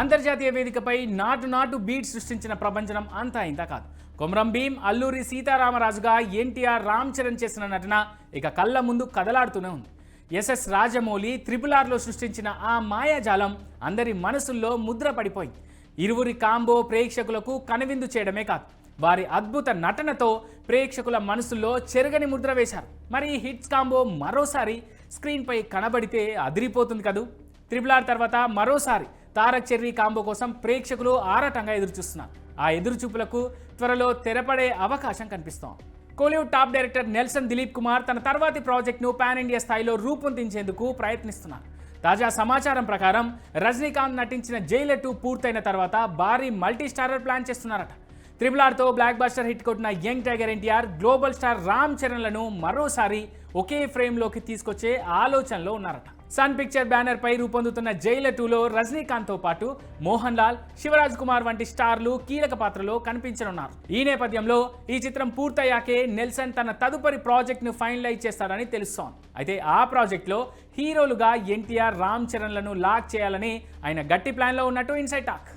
అంతర్జాతీయ వేదికపై నాటు నాటు బీట్ సృష్టించిన ప్రపంచం అంతా ఇంత కాదు. కొమరం భీం అల్లూరి సీతారామరాజుగా ఎన్టీఆర్ రామ్ చరణ్ చేసిన నటన ఇక కళ్ళ ముందు కదలాడుతూనే ఉంది. ఎస్ఎస్ రాజమౌళి త్రిపుల్ ఆర్లో సృష్టించిన ఆ మాయాజాలం అందరి మనసుల్లో ముద్ర పడిపోయింది ఇరువురి కాంబో ప్రేక్షకులకు కనువిందు చేయడమే కాదు వారి అద్భుత నటనతో ప్రేక్షకుల మనసుల్లో చెరగని ముద్ర వేశారు. మరి హిట్స్ కాంబో మరోసారి స్క్రీన్పై కనబడితే అదిరిపోతుంది కదూ? త్రిపుల్ ఆర్ తర్వాత మరోసారి తారక్ చెర్రీ కాంబో కోసం ప్రేక్షకులు ఆరాటంగా ఎదురుచూస్తున్నారు. ఆ ఎదురుచూపులకు త్వరలో తెరపడే అవకాశం కనిపిస్తోంది. కోలీవుడ్ టాప్ డైరెక్టర్ నెల్సన్ దిలీప్ కుమార్ తన తర్వాతి ప్రాజెక్ట్ను పాన్ ఇండియా స్థాయిలో రూపొందించేందుకు ప్రయత్నిస్తున్నారు. తాజా సమాచారం ప్రకారం రజనీకాంత్ నటించిన జైలర్ టూ పూర్తయిన తర్వాత భారీ మల్టీ స్టారర్ ప్లాన్ చేస్తున్నారట. త్రిబుల్ ఆర్తో బ్లాక్ బస్టర్ హిట్ కొట్టిన young tiger NTR global star Ram చరణ్లను మరోసారి ఒకే ఫ్రేమ్లోకి తీసుకొచ్చే ఆలోచనలో ఉన్నారట. సన్ పిక్చర్ బ్యానర్ పై రూపొందుతున్న జైల టూలో రజనీకాంత్తో పాటు మోహన్ లాల్ శివరాజ్ కుమార్ వంటి స్టార్లు కీలక పాత్రలో కనిపించనున్నారు. ఈ నేపథ్యంలో ఈ చిత్రం పూర్తయ్యాకే నెల్సన్ తన తదుపరి ప్రాజెక్ట్ను ఫైనలైజ్ చేస్తారని తెలుస్తోంది. అయితే ఆ ప్రాజెక్ట్లో హీరోలుగా ఎన్టీఆర్ రామ్ చరణ్లను లాక్ చేయాలని ఆయన గట్టి ప్లాన్లో ఉన్నట్టు ఇన్సైట్ టాక్.